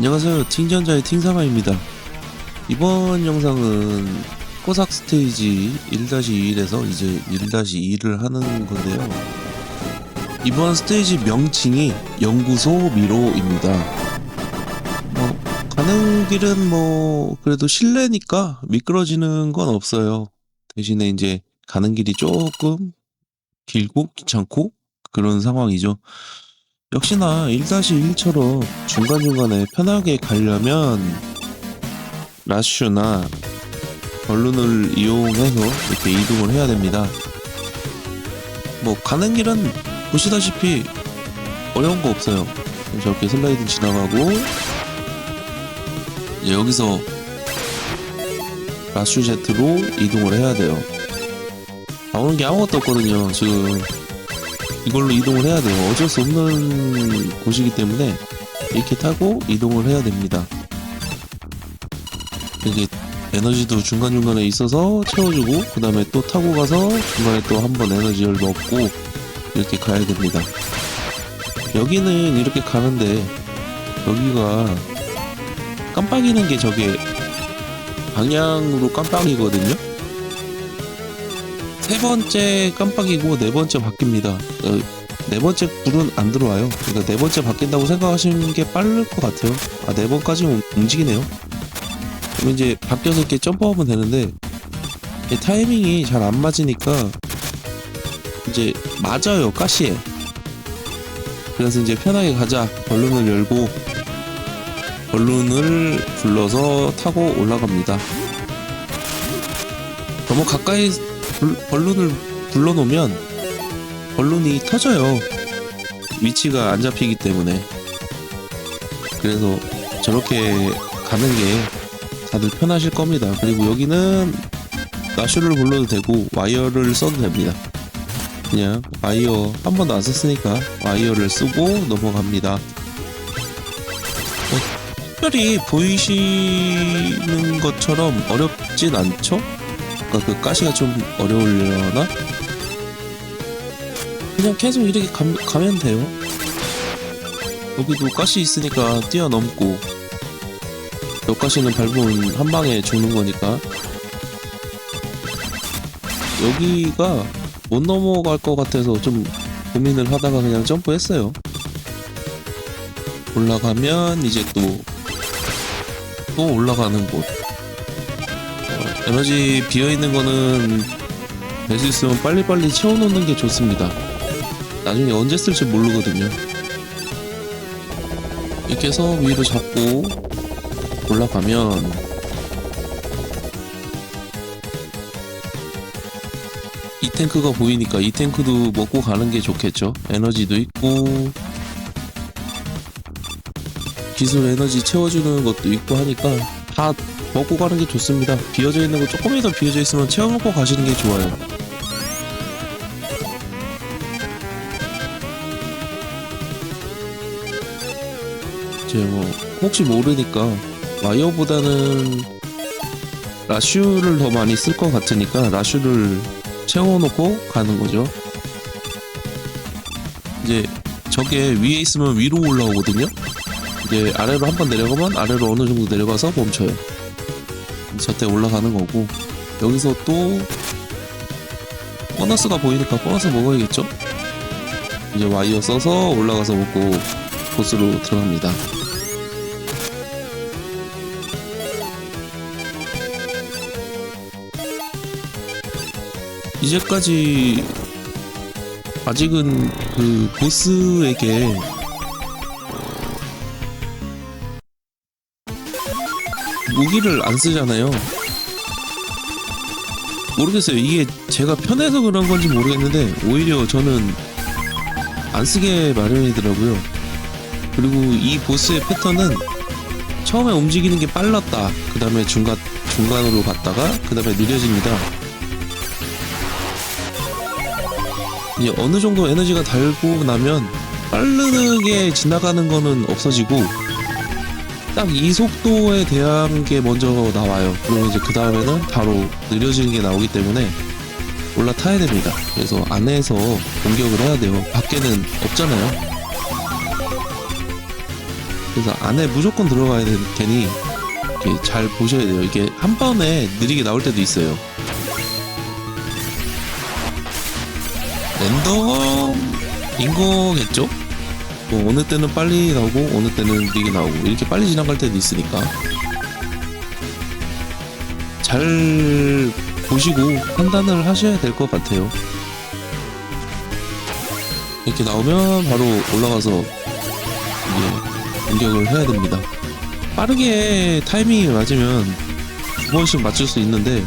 안녕하세요. 팅전자의 팅사마입니다. 이번 영상은 꼬삭 스테이지 1-2에서 이제 1-2를 하는 건데요. 이번 스테이지 명칭이 연구소 미로입니다. 뭐 가는 길은 뭐 그래도 실내니까 미끄러지는 건 없어요. 대신에 이제 가는 길이 조금 길고 귀찮고 그런 상황이죠 역시나 1-1처럼 중간중간에 편하게 가려면 라슈나 벌룬을 이용해서 이렇게 이동을 해야 됩니다. 뭐 가는 길은 보시다시피 어려운 거 없어요. 저렇게 슬라이드 지나가고 이제 여기서 라슈 제트로 이동을 해야 돼요. 나오는 게 아무것도 없거든요. 지금 이걸로 이동을 해야 돼요. 어쩔 수 없는 곳이기 때문에 이렇게 타고 이동을 해야 됩니다. 이게 에너지도 중간중간에 있어서 채워주고 그 다음에 또 타고 가서 중간에 또 한 번 에너지를 넣고 이렇게 가야 됩니다. 여기는 이렇게 가는데 여기가 깜빡이는 게 저게 방향으로 깜빡이거든요. 세 번째 깜빡이고 네 번째 바뀝니다. 어, 네 번째 불은 안 들어와요. 그러니까 네 번째 바뀐다고 생각하시는 게 빠를 것 같아요. 아, 네 번까지는 움직이네요. 그럼 이제 바뀌어서 이렇게 점프하면 되는데 이 타이밍이 잘 안 맞으니까 이제 맞아요 가시에. 그래서 이제 편하게 가자. 벌룬을 열고 벌룬을 불러서 타고 올라갑니다. 너무 가까이 불- 벌룬을 불러놓으면 벌룬이 터져요. 위치가 안 잡히기 때문에. 그래서 저렇게 가는 게 다들 편하실 겁니다. 그리고 여기는 라슈를 불러도 되고 와이어를 써도 됩니다. 그냥 와이어 한 번도 안 썼으니까 와이어를 쓰고 넘어갑니다. 어, 특별히 보이시는 것처럼 어렵진 않죠? 그러니까 그 가시가 좀 어려우려나? 그냥 계속 이렇게 가, 가면 돼요. 여기도 가시 있으니까 뛰어넘고 몇 가시는 밟으면 한 방에 죽는 거니까 여기가 못 넘어갈 것 같아서 좀 고민을 하다가 그냥 점프했어요. 올라가면 이제 또 또 올라가는 곳. 어, 에너지 비어 있는 거는 될수 있으면 빨리빨리 채워놓는 게 좋습니다. 나중에 언제 쓸지 모르거든요. 이렇게 해서 위로 잡고 올라가면 이 탱크가 보이니까 이 탱크도 먹고 가는 게 좋겠죠. 에너지도 있고 기술 에너지 채워주는 것도 있고 하니까 다 먹고 가는 게 좋습니다. 비어져 있는 거 조금이라도 비어져 있으면 채워 먹고 가시는 게 좋아요. 이제 뭐 혹시 모르니까 와이어보다는 라슈를 더 많이 쓸 것 같으니까 라슈를 채워놓고 가는 거죠. 이제 저게 위에 있으면 위로 올라오거든요. 이제 아래로 한 번 내려가면 아래로 어느 정도 내려가서 멈춰요. 저때 올라가는 거고 여기서 또 보너스가 보이니까 보너스 먹어야겠죠? 이제 와이어 써서 올라가서 먹고 보스로 들어갑니다. 이제까지 아직은 그 보스에게 무기를 안 쓰잖아요. 모르겠어요. 이게 제가 편해서 그런 건지 모르겠는데 오히려 저는 안 쓰게 마련이더라고요. 그리고 이 보스의 패턴은 처음에 움직이는 게 빨랐다. 그 다음에 중간 중간으로 갔다가 그 다음에 느려집니다. 이제 어느 정도 에너지가 달고 나면 빠르게 지나가는 거는 없어지고 딱 이 속도에 대한 게 먼저 나와요. 그리고 이제 그 다음에는 바로 느려지는 게 나오기 때문에 올라타야 됩니다. 그래서 안에서 공격을 해야 돼요. 밖에는 없잖아요. 그래서 안에 무조건 들어가야 이렇게 잘 보셔야 돼요. 이게 한 번에 느리게 나올 때도 있어요. 랜덤인 거겠죠? 뭐 어느 때는 빨리 나오고 어느 때는 느리게 나오고 이렇게 빨리 지나갈 때도 있으니까 잘 보시고 판단을 하셔야 될 것 같아요. 이렇게 나오면 바로 올라가서 이제 공격을 해야 됩니다. 빠르게 타이밍이 맞으면 두 번씩 맞출 수 있는데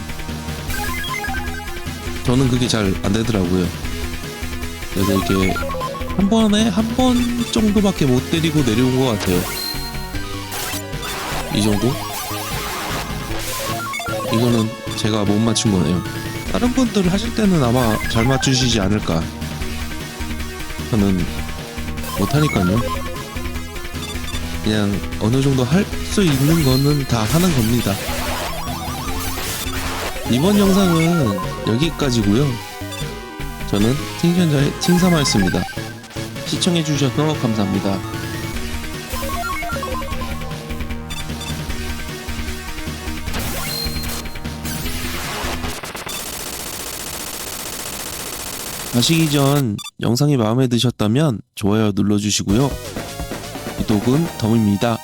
저는 그게 잘 안 되더라고요. 그래서 이렇게 한 번에 한 번 정도밖에 못 때리고 내려온 것 같아요. 이 정도? 이거는 제가 못 맞춘 거네요. 다른 분들 하실 때는 아마 잘 맞추시지 않을까. 저는 못하니까요. 그냥 어느 정도 할 수 있는 거는 다 하는 겁니다. 이번 영상은 여기까지고요. 저는 팅전자의 팅사마였습니다. 시청해주셔서 감사합니다. 가시기 전 영상이 마음에 드셨다면 좋아요 눌러주시고요. 구독은 덤입니다.